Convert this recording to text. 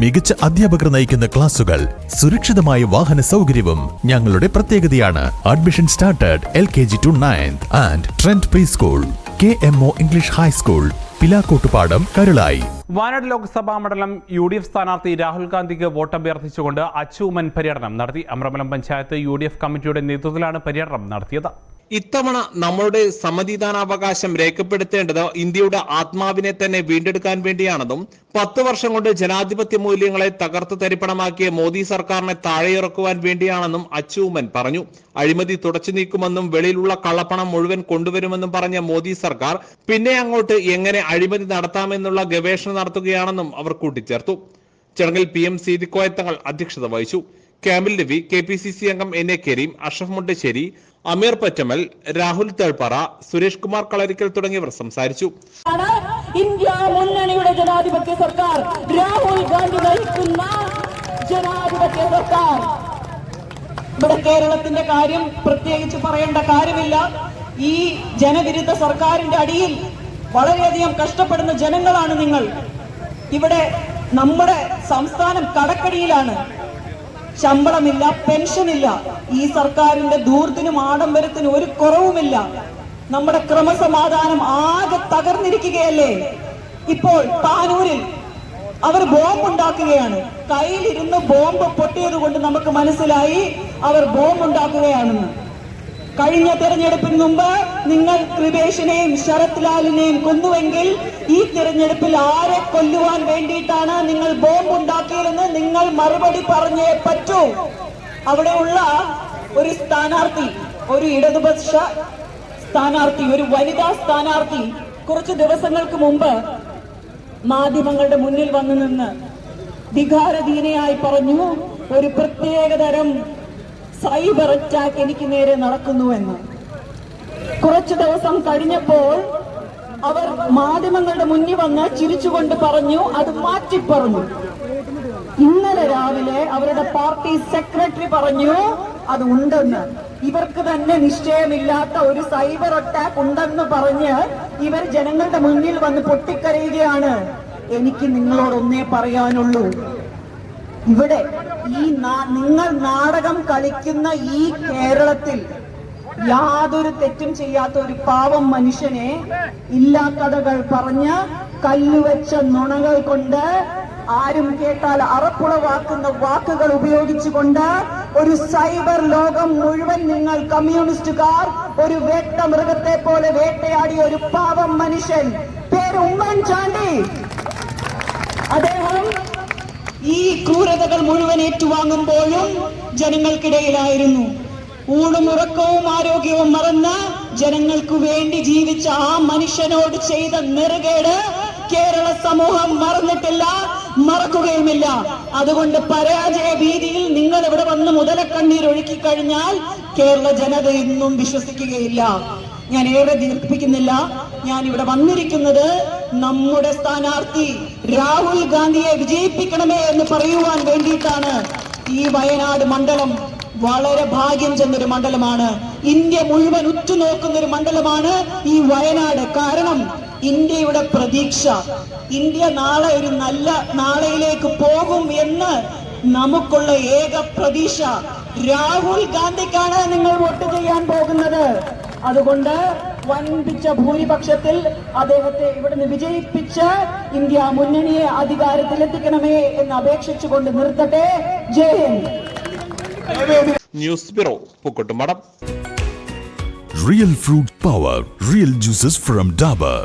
മികച്ച അധ്യാപകർ നയിക്കുന്ന ക്ലാസുകൾ സുരക്ഷിതമായ വാഹന സൗകര്യവും ഞങ്ങളുടെ പ്രത്യേകതയാണ്. Admission started L K G to ninth and trend pre school K M O English high school Pilakkottupadam Karulai Wayanad Lok Sabha മണ്ഡലം യു ഡി എഫ് സ്ഥാനാർത്ഥി രാഹുൽ ഗാന്ധിക്ക് വോട്ട് അഭ്യർത്ഥിച്ചുകൊണ്ട് അച്ചൂമൻ പര്യടനം നടത്തി. അമ്രമലം പഞ്ചായത്ത് യു ഡി എഫ് കമ്മിറ്റിയുടെ നേതൃത്വത്തിലാണ് പര്യടനം നടത്തിയത്. ഇത്തവണ നമ്മളുടെ സമ്മതിദാനാവകാശം രേഖപ്പെടുത്തേണ്ടത് ഇന്ത്യയുടെ ആത്മാവിനെ തന്നെ വീണ്ടെടുക്കാൻ വേണ്ടിയാണെന്നും പത്ത് വർഷം കൊണ്ട് ജനാധിപത്യ മൂല്യങ്ങളെ തകർത്ത് തരിപ്പണമാക്കിയ മോദി സർക്കാരിനെ താഴെയിറക്കുവാൻ വേണ്ടിയാണെന്നും അച്ചൂമൻ പറഞ്ഞു. അഴിമതി തുടച്ചു നീക്കുമെന്നും വെളിയിലുള്ള കള്ളപ്പണം മുഴുവൻ കൊണ്ടുവരുമെന്നും പറഞ്ഞ മോദി സർക്കാർ പിന്നെ അങ്ങോട്ട് എങ്ങനെ അഴിമതി നടത്താമെന്നുള്ള ഗവേഷണം നടത്തുകയാണെന്നും അവർ കൂട്ടിച്ചേർത്തു. ചടങ്ങിൽ പി എം സീതിക്കോയത്തങ്ങൾ അധ്യക്ഷത വഹിച്ചു. ക്യാമ്പിൽ Ravi K P C C അംഗം എൻ എ കരീം അഷ്റഫ് മുണ്ടശ്ശേരി അമീർ പറ്റമൽ രാഹുൽ തേൾപ്പാറ സുരേഷ് കുമാർ കളരിക്കൽ തുടങ്ങിയവർ സംസാരിച്ചു. ഇന്ത്യ മുന്നണിയുടെ ജനാധിപത്യ സർക്കാർ. രാഹുൽ ഗാന്ധി നയിക്കുന്ന ജനാധിപത്യ സർക്കാർ. ഇവിടെ കേരളത്തിന്റെ കാര്യം പ്രത്യേകിച്ച് പറയേണ്ട കാര്യമില്ല. ഈ ജനവിരുദ്ധ സർക്കാരിന്റെ അടിയിൽ വളരെയധികം കഷ്ടപ്പെടുന്ന ജനങ്ങളാണ് നിങ്ങൾ. ഇവിടെ നമ്മുടെ സംസ്ഥാനം കടക്കടിയിലാണ്. ശമ്പളമില്ല പെൻഷനില്ല. ഈ സർക്കാരിന്റെ ദൂർത്തിനും ആഡംബരത്തിനും ഒരു കുറവുമില്ല. നമ്മുടെ ക്രമസമാധാനം ആകെ തകർന്നിരിക്കുകയല്ലേ? ഇപ്പോൾ താനൂരിൽ അവർ ബോംബ് ഉണ്ടാക്കുകയാണ് കയ്യിലിരുന്ന് ബോംബ് പൊട്ടിയത് കൊണ്ട് നമുക്ക് മനസ്സിലായി അവർ ബോംബ് ഉണ്ടാക്കുകയാണെന്ന് കഴിഞ്ഞ തെരഞ്ഞെടുപ്പിന് മുമ്പ് നിങ്ങൾ കൃപേഷിനെയും ശരത് ലാലിനെയും കൊന്നുവെങ്കിൽ ഈ തിരഞ്ഞെടുപ്പിൽ ആരെ കൊല്ലുവാൻ വേണ്ടിയിട്ടാണ് നിങ്ങൾ ബോംബ് ഉണ്ടാക്കിയതെന്ന് നിങ്ങൾ മറുപടി പറഞ്ഞേ പറ്റൂ. അവിടെയുള്ള ഒരു സ്ഥാനാർത്ഥി ഒരു ഇടതുപക്ഷ സ്ഥാനാർത്ഥി ഒരു വനിതാ സ്ഥാനാർത്ഥി കുറച്ച് ദിവസങ്ങൾക്ക് മുമ്പ് മാധ്യമങ്ങളുടെ മുന്നിൽ വന്നു നിന്ന് വികാരധീനയായി പറഞ്ഞു ഒരു പ്രത്യേകതരം സൈബർ അറ്റാക്ക് എനിക്ക് നേരെ നടക്കുന്നുവെന്ന് കുറച്ചു ദിവസം കഴിഞ്ഞപ്പോൾ അവർ മാധ്യമങ്ങളുടെ മുന്നിൽ വന്ന് ചിരിച്ചുകൊണ്ട് പറഞ്ഞു അത് മാറ്റി പറഞ്ഞു. ഇന്നലെ രാവിലെ അവരുടെ പാർട്ടി സെക്രട്ടറി പറഞ്ഞു അത് ഉണ്ടെന്ന്. ഇവർക്ക് തന്നെ നിശ്ചയമില്ലാത്ത ഒരു സൈബർ അറ്റാക്ക് ഉണ്ടെന്ന് പറഞ്ഞ് ഇവർ ജനങ്ങളുടെ മുന്നിൽ വന്ന് പൊട്ടിക്കരയുകയാണ്. എനിക്ക് നിങ്ങളോടൊന്നേ പറയാനുള്ളൂ. ഇവിടെ ഈ നിങ്ങൾ നാടകം കളിക്കുന്ന ഈ കേരളത്തിൽ യാതൊരു തെറ്റും ചെയ്യാത്ത ഒരു പാവം മനുഷ്യനെ ഇല്ലാക്കഥകൾ പറഞ്ഞ് കല്ലുവെച്ച നുണകൾ കൊണ്ട് ആരും കേട്ടാൽ അറപ്പുളവാക്കുന്ന വാക്കുകൾ ഉപയോഗിച്ചുകൊണ്ട് ഒരു സൈബർ ലോകം മുഴുവൻ നിങ്ങൾ കമ്മ്യൂണിസ്റ്റുകാർ ഒരു വേട്ട മൃഗത്തെ പോലെ വേട്ടയാടിയ ഒരു പാവം മനുഷ്യൻ. പേര് ഉമ്മൻചാണ്ടി. അദ്ദേഹം ഈ ക്രൂരതകൾ മുഴുവൻ ഏറ്റുവാങ്ങുമ്പോഴും ജനങ്ങൾക്കിടയിലായിരുന്നു. ഊണും ഉറക്കവും ആരോഗ്യവും മറന്ന് ജനങ്ങൾക്ക് വേണ്ടി ജീവിച്ച ആ മനുഷ്യനോട് ചെയ്ത നെറുകേട് കേരള സമൂഹം മറന്നിട്ടില്ല മറക്കുകയുമില്ല. അതുകൊണ്ട് പരാജയ ഭീതിയിൽ നിങ്ങൾ ഇവിടെ വന്ന് മുതലക്കണ്ണീർ ഒഴുക്കി കഴിഞ്ഞാൽ കേരള ജനത ഇന്നും വിശ്വസിക്കുകയില്ല. ഞാൻ ഏറെ ദീർഘിപ്പിക്കുന്നില്ല ഞാൻ ഇവിടെ വന്നിരിക്കുന്നത് നമ്മുടെ സ്ഥാനാർത്ഥി രാഹുൽ ഗാന്ധിയെ വിജയിപ്പിക്കണമേ എന്ന് പറയുവാൻ വേണ്ടിയിട്ടാണ് ഈ വയനാട് മണ്ഡലം വളരെ ഭാഗ്യം ചെന്നൊരു മണ്ഡലമാണ്. ഇന്ത്യ മുഴുവൻ ഉറ്റുനോക്കുന്ന ഒരു മണ്ഡലമാണ് ഈ വയനാട്. കാരണം ഇന്ത്യയുടെ പ്രതീക്ഷ ഇന്ത്യ നാളെ ഒരു നല്ല നാളെയിലേക്ക് പോകും എന്ന് നമുക്കുള്ള ഏക പ്രതീക്ഷ രാഹുൽ ഗാന്ധിക്കാണ് നിങ്ങൾ വോട്ട് ചെയ്യാൻ പോകുന്നത്. അതുകൊണ്ട് വൻപിച്ച ഭൂരിപക്ഷത്തിൽ അദ്ദേഹത്തെ ഇവിടുന്ന് വിജയിപ്പിച്ച് ഇന്ത്യ മുന്നണിയെ അധികാരത്തിലെത്തിക്കണമേ എന്ന് അപേക്ഷിച്ചുകൊണ്ട് നിർത്തട്ടെ. Jai Hind. News bureau Pookkottumadam Real fruit power, real juices from Dabur.